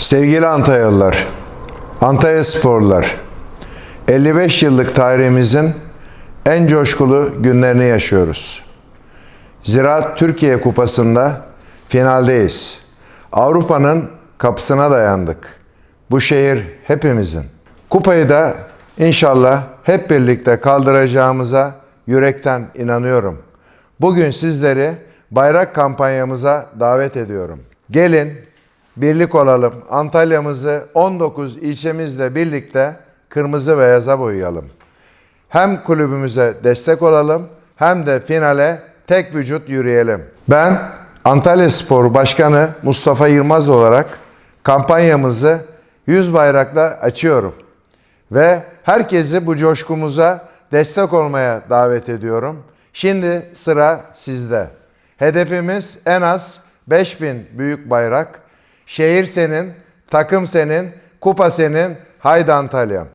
Sevgili Antalyalılar, Antalya Sporlular, 55 yıllık tarihimizin en coşkulu günlerini yaşıyoruz. Zira Türkiye Kupası'nda finaldeyiz. Avrupa'nın kapısına dayandık. Bu şehir hepimizin. Kupayı da inşallah hep birlikte kaldıracağımıza yürekten inanıyorum. Bugün sizleri bayrak kampanyamıza davet ediyorum. Gelin birlik olalım. Antalya'mızı 19 ilçemizle birlikte kırmızı beyaza boyayalım. Hem kulübümüze destek olalım hem de finale tek vücut yürüyelim. Ben Antalya Spor Başkanı Mustafa Yılmaz olarak kampanyamızı 100 bayrakla açıyorum. Ve herkesi bu coşkumuza destek olmaya davet ediyorum. Şimdi sıra sizde. Hedefimiz en az 5000 büyük bayrak. Şehir senin, takım senin, kupa senin. Haydi Antalya.